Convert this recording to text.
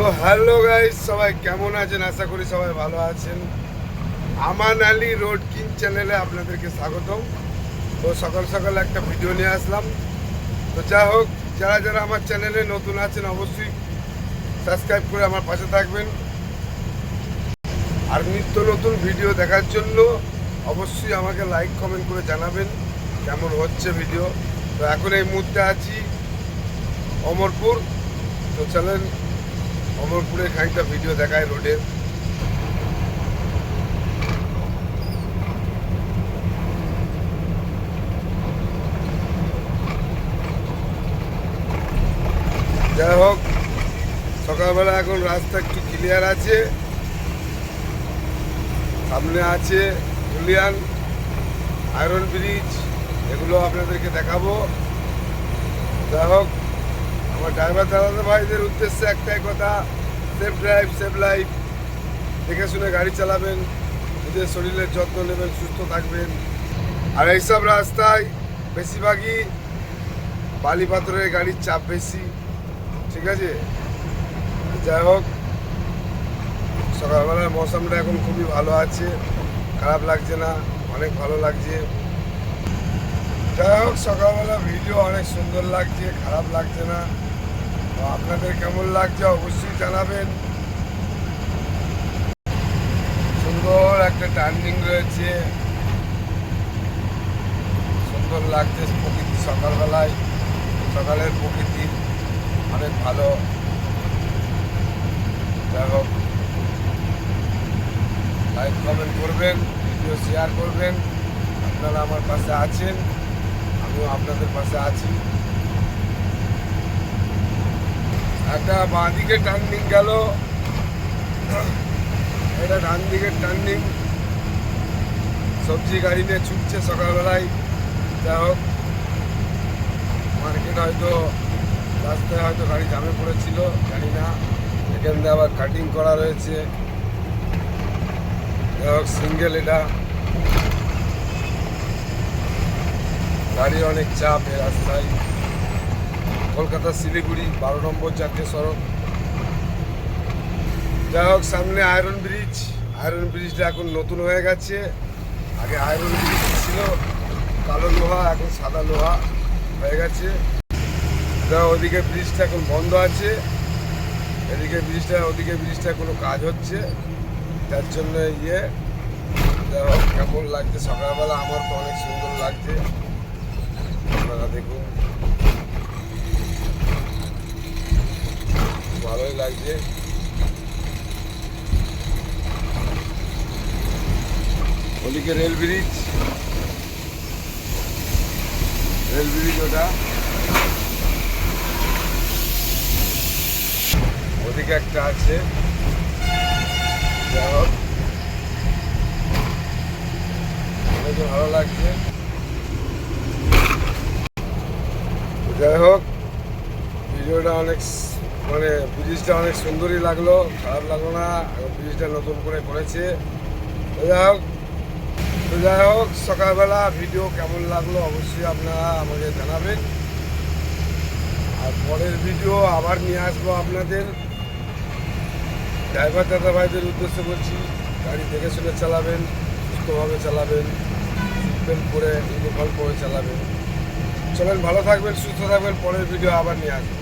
তো hello guys, সবাই কেমন আছেন? আশা করি সবাই ভালো আছেন। আমান আলী রোড কিং চ্যানেলে আপনাদেরকে স্বাগতম। তো সকাল সকাল একটা ভিডিও নিয়ে আসলাম। তো যাই হোক, যারা যারা আমার চ্যানেলে নতুন আছেন, অবশ্যই সাবস্ক্রাইব করে আমার পাশে থাকবেন। আর নিত্য নতুন ভিডিও দেখার জন্য অবশ্যই আমাকে লাইক কমেন্ট করে জানাবেন কেমন হচ্ছে ভিডিও। তো এখন এই মুহূর্তে আছি অমরপুর। তো চলেন অমরপুরে খানিকটা ভিডিও দেখায় রোডের যাই হোক, সকালবেলা এখন রাস্তা একটু ক্লিয়ার আছে। সামনে আছে হুলিয়ান আয়রন ব্রিজ এগুলো আপনাদেরকে দেখাবো। যাই হোক আমার ড্রাইভার দাদা ভাইদের উদ্দেশ্যে একটাই কথা সেফ ড্রাইভ সেফ লাইফ দেখে শুনে গাড়ি চালাবেন, নিজের শরীরের যত্ন নেবেন, সুস্থ থাকবেন। আর এইসব রাস্তায় বেশিরভাগই বালি পাথরের গাড়ির চাপ বেশি, ঠিক আছে? যাই হোক, সকালবেলার মৌসুমটা এখন খুবই ভালো আছে, খারাপ লাগছে না, অনেক ভালো লাগছে। যাই হোক, সকালবেলা ভিডিও অনেক সুন্দর লাগছে, খারাপ লাগছে না। তো আপনাদের কেমন লাগছে অবশ্যই জানাবেন। সুন্দর একটা টার্নিং রয়েছে। সুন্দর লাগছে প্রকৃতি সকালবেলায়। সকালের প্রকৃতি অনেক ভালো। যাই হোক লাইক কমেন্ট করবেন ভিডিও শেয়ার করবেন। আপনারা আমার পাশে আছেন। আপনাদের পাশে আছি। একটা বাঁ দিকে টার্নিং গেল। এটা ডান দিকের টার্নিং সবজি গাড়ি নিয়ে ছুটছে সকালবেলায়। যাই হোক, মার্কেট হয়তো, রাস্তায় হয়তো গাড়ি জামে পড়েছিল, জানি না। এখান দিয়ে আবার কাটিং করা রয়েছে। যাই হোক সিঙ্গেল এটা। গাড়ি অনেক চাপ এই রাস্তায়। কলকাতা শিলিগুড়ি, বারো নম্বর জাতীয় সড়ক। যাই হোক, সামনে আয়রন ব্রিজ আয়রন ব্রিজটা এখন নতুন হয়ে গেছে। আগে আয়রন ব্রিজ ছিল, কালো লোহা, এখন সাদা লোহা হয়ে গেছে। যা ওদিকে ব্রিজটা এখন বন্ধ আছে। এদিকে ব্রিজটা ওদিকে ব্রিজটা কোনো কাজ হচ্ছে। যার জন্য ইয়ে কেমন লাগছে? সকালবেলা আমার তো অনেক সুন্দর লাগছে। আপনারা দেখুন। ভালোই লাগছে। ওদিকে রেল ব্রিজ। রেল ব্রিজ ওটা। ওদিকে একটা আছে। যাই হোক। ভালো লাগছে। যাই হোক, ভিডিওটা অনেক মানে ব্রিজটা অনেক সুন্দরই লাগল, খারাপ লাগল না ব্রিজটা নতুন করে করেছে। যাই হোক, তো যাই হোক, সকালবেলা ভিডিও কেমন লাগল অবশ্যই আপনারা আমাকে জানাবেন। আর পরের ভিডিও আবার নিয়ে আসব আপনাদের। ড্রাইভার দাদা ভাইদের উদ্দেশ্যে বলছি, গাড়ি দেখে শুনে চালাবেন, সুস্থভাবে চালাবেন সিটবেল্ট পরে ইউনিফর্ম পরে চালাবেন। চলেন ভালো থাকবেন সুস্থ থাকবেন পরের ভিডিও আবার নিয়ে আসব।